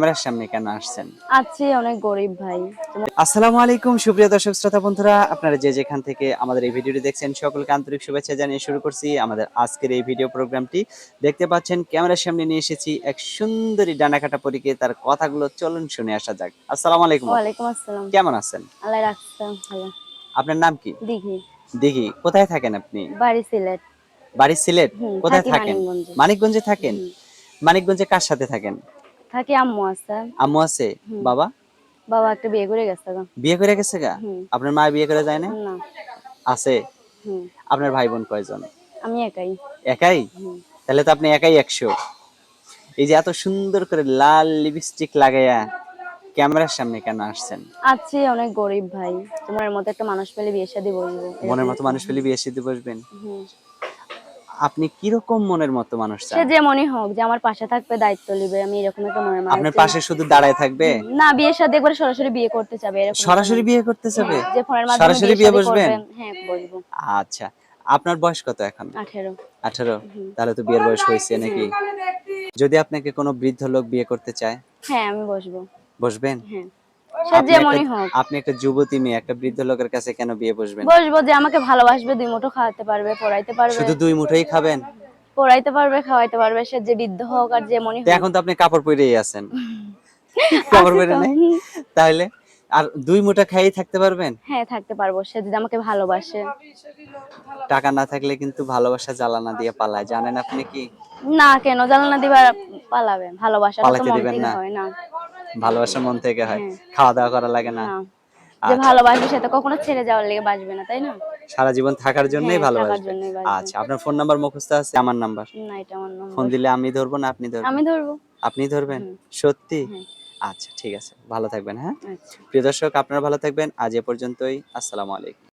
ক্যামেরার সামনে কেন আসছেন? আছি অনেক গরিব ভাই। আসসালামু আলাইকুম সুপ্রিয় দর্শক শ্রোতা বন্ধুরা। আপনারা যে যেখান থেকে আমাদের এই ভিডিওটি দেখছেন সকলকে আন্তরিক শুভেচ্ছা জানিয়ে শুরু করছি আমাদের আজকের এই ভিডিও প্রোগ্রামটি। দেখতে পাচ্ছেন ক্যামেরার সামনে নিয়ে এসেছি এক সুন্দরী ডানাকাটা পরীকে। তার কথাগুলো চলুন শুনে আসা যাক। আসসালামু আলাইকুম। ওয়ালাইকুম আসসালাম। কেমন আছেন? আল্লাহ রাখতাম ভালো। আপনার নাম কি? দিঘি। কোথায় থাকেন আপনি? বাড়ি সিলেট। বাড়ি সিলেট? কোথায় থাকেন। মানিকগঞ্জে। থাকেন? মানিকগঞ্জে কার সাথে থাকেন? থাকি আম্মু আছে। আম্মু আছে? বাবা? বাবা একটা বিয়ে করে গেছে গো। বিয়ে করে গেছে গা? আপনার মা বিয়ে করে যায় না। আছে? আপনার ভাই বোন কয়জন? আমি একাই। একাই? তাহলে তো আপনি একাই একশো। এই যে এত সুন্দর করে লাল লিপস্টিক লাগাইয়া ক্যামেরার সামনে কেন আসছেন? আছি অনেক গরিব ভাই। তোমার মতো একটা মানুষ পেলে বিয়ে শাদী বলব মনের মতো মানুষ পেলে বিয়ে সিদ্ধি বসবেন। আপনি কীরকম মনের মতো মানুষ চান? সে যেমনই হোক যে আমার পাশে থাকবে দায়িত্ব নেবে আমি এরকম একটা মনের মানুষ আপনার পাশে শুধু দাঁড়ায় থাকবে? না বিয়ের সাথে একবার সরাসরি বিয়ে করতে চাবে এরকম সরাসরি বিয়ে করতে চাবে? হ্যাঁ, যে ফোনের মাধ্যমে সরাসরি বিয়ে বসবেন? হ্যাঁ বসবো। আচ্ছা আপনার বয়স কত এখন? আঠেরো। আঠারো? তাহলে তো বিয়ের বয়স হয়েছে নাকি? যদি আপনাকে কোনো বৃদ্ধ লোক বিয়ে করতে চায়? হ্যাঁ আমি বসবো। বসবেন? হ্যাঁ। সে আপনি যেমনই একটা- হোক। আপনি একটা যুবতী মেয়ে একটা বৃদ্ধ লোকের কাছে কেন বিয়ে বসবেন? বসবো যে আমাকে ভালোবাসবে দুই মুঠো খাওয়াতে পারবে পড়াইতে পারবে। শুধু দুই মুঠোই খাবেন? পড়াইতে পারবে খাওয়াইতে পারবে সে যে বৃদ্ধ হোক আর যেমনই হোক। এখন তো আপনি কাপড় পরেই আছেন। কাপড় পরে নাই? তাহলে আর দুই মুঠা খাইয়ে থাকতে পারবেন? হ্যাঁ থাকতে পারব সে যদি আমাকে ভালোবাসে। টাকা না থাকলে কিন্তু ভালোবাসা জ্বালানা দিয়ে পালায়। জানেন আপনি কি? না কেন? জ্বালানা দিবার পালাবেন। ভালোবাসা তো মন থেকে? হয় না। ভালোবাসা মন থেকে হয়। হ্যাঁ। খাওয়া দাওয়া করা লাগে না। যে। ভালোবাসবে সে কখনো ছেড়ে যাওয়ার লেগে বাঁচবে না তাই না? সারা জীবন থাকার জন্যই হ্যাঁ, বাঁচবে। আচ্ছা আপনার ফোন নাম্বার মুখস্থ আছে? আমার নাম্বার না এটা আমার নম্বর ফোন দিলে আমি ধরবো না আপনি ধরবেন? আমি ধরবো। আপনি ধরবেন? সত্যি? হ্যাঁ। আচ্ছা ঠিক আছে। ভালো থাকবেন হ্যাঁ? আচ্ছা। প্রিয় দর্শক আপনারা ভালো থাকবেন। আজ এ পর্যন্তই। আসসালামু আলাইকুম।